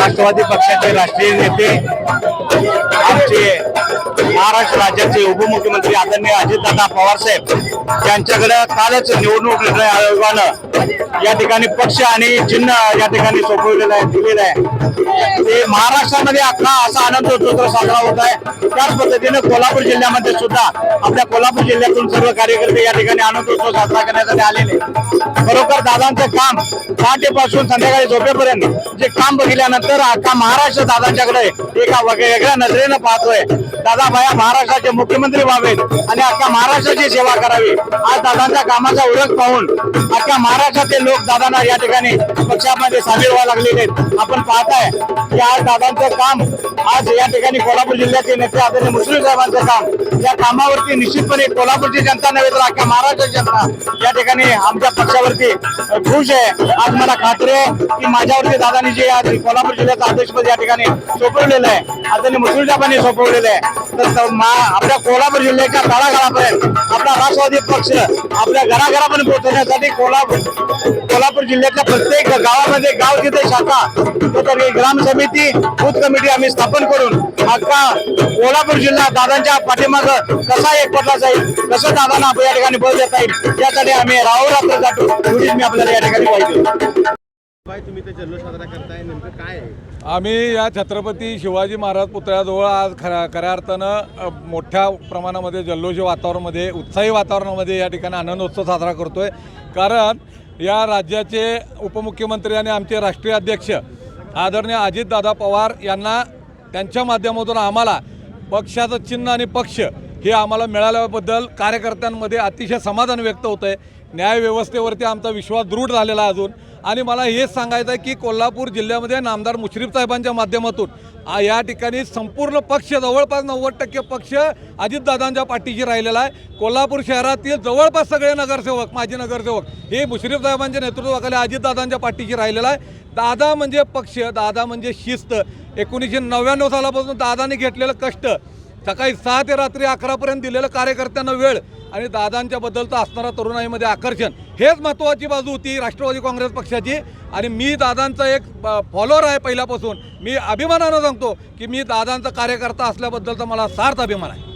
राष्ट्रवादी पक्षाचे राष्ट्रीय नेते महाराष्ट्र राज्याचे उपमुख्यमंत्री आदरणीय अजितदादा पवार साहेब यांच्याकडे कालच निवडणूक निर्णय आयोगानं या ठिकाणी पक्ष आणि चिन्ह या ठिकाणी सोपवलेलं आहे दिलेलं आहे. ते महाराष्ट्रामध्ये अख्खा असा आनंद उत्सव साजरा होत आहे. त्याच पद्धतीनं कोल्हापूर जिल्ह्यामध्ये सुद्धा आपल्या कोल्हापूर जिल्ह्यातून सर्व कार्यकर्ते या ठिकाणी आनंद उत्सव साजरा करण्यासाठी आलेले खरोखर दादांचं काम पहाटेपासून संध्याकाळी झोपेपर्यंत जे काम बघितल्यानंतर आता महाराष्ट्र दादांच्याकडे एका वेगळ्या नजरेनं पाहतोय. दादा या महाराष्ट्राचे मुख्यमंत्री व्हावेत आणि अख्ख्या महाराष्ट्राची सेवा करावी. आज दादांच्या कामाचा उल्लेख पाहून अख्ख्या महाराष्ट्रातील लोक दादांना या ठिकाणी ते सामील व्हायला लागलेले आहेत. आपण पाहताय की आज दादांचं काम आज या ठिकाणी कोल्हापूर जिल्ह्याचे नेते आदरणीय मुस्लिम साहेबांचं काम. या कामावरती निश्चितपणे कोल्हापूरची जनता नव्हे तर अख्ख्या महाराष्ट्राची जनता या ठिकाणी आमच्या पक्षावरती खुश आहे. आज मला खात्री आहे की माझ्यावरती दादांनी जे आज कोल्हापूर जिल्ह्याचं आदेशपद या ठिकाणी सोपवलेलं आहे. आदरणीय मुस्लिम साहेबांनी सोपवलेलं आहे. तर आपल्या कोल्हापूर जिल्ह्याच्या तळागाळापर्यंत आपला राष्ट्रवादी पक्ष आपल्या घराघरापर्यंत पोहोचवण्यासाठी कोल्हापूर कोल्हापूर जिल्ह्यातल्या प्रत्येक गावामध्ये गाव तिथे शाखा तर ग्राम समिती बूथ कमिटी आम्ही स्थापन करून अख्खा कोल्हापूर जिल्हा दादांच्या पाठीमाग कसा एकवटला जाईल कसं दादांना आपण या ठिकाणी बळ देता येईल यासाठी आम्ही रात्र जातो एवढीच मी आपल्याला या ठिकाणी पाहिजे काय तुम्ही ते जल्लोष साजरा करताय नेमकं काय आहे? आम्ही या छत्रपती शिवाजी महाराज पुतळ्याजवळ आज खऱ्या खऱ्या अर्थानं मोठ्या प्रमाणामध्ये जल्लोषी वातावरणामध्ये उत्साही वातावरणामध्ये या ठिकाणी आनंदोत्सव साजरा करतोय. कारण या राज्याचे उपमुख्यमंत्री आणि आमचे राष्ट्रीय अध्यक्ष आदरणीय अजितदादा पवार यांना त्यांच्या माध्यमातून आम्हाला पक्षाचं चिन्ह आणि पक्ष हे आम्हाला मिळाल्याबद्दल कार्यकर्त्यांमध्ये अतिशय समाधान व्यक्त होतं आहे न्यायव्यवस्थेवरती आमचा विश्वास दृढ झालेला अजून. आणि मला हेच सांगायचं आहे की कोल्हापूर जिल्ह्यामध्ये नामदार मुश्रीफ साहेबांच्या माध्यमातून या ठिकाणी संपूर्ण पक्ष जवळपास नव्वद टक्के पक्ष अजितदादांच्या पाठीशी राहिलेला आहे. कोल्हापूर शहरातील जवळपास सगळे नगरसेवक माजी नगरसेवक हे मुश्रीफ साहेबांच्या नेतृत्वाखाली अजितदादांच्या पाठीशी राहिलेला आहे. दादा म्हणजे पक्ष दादा म्हणजे शिस्त. एकोणीसशे नव्याण्णव सालापासून दादाने घेतलेलं कष्ट सकाळी सहा ते रात्री अकरापर्यंत दिलेलं कार्यकर्त्यांना वेळ आणि दादांच्या बद्दलचं असणारा तरुणाईमध्ये आकर्षण. हेच महत्त्वाची बाजू होती राष्ट्रवादी काँग्रेस पक्षाची. आणि मी दादांचा एक फॉलोअर आहे पहिल्यापासून. मी अभिमानानं सांगतो की मी दादांचा कार्यकर्ता असल्याबद्दलचा मला सार्थ अभिमान आहे.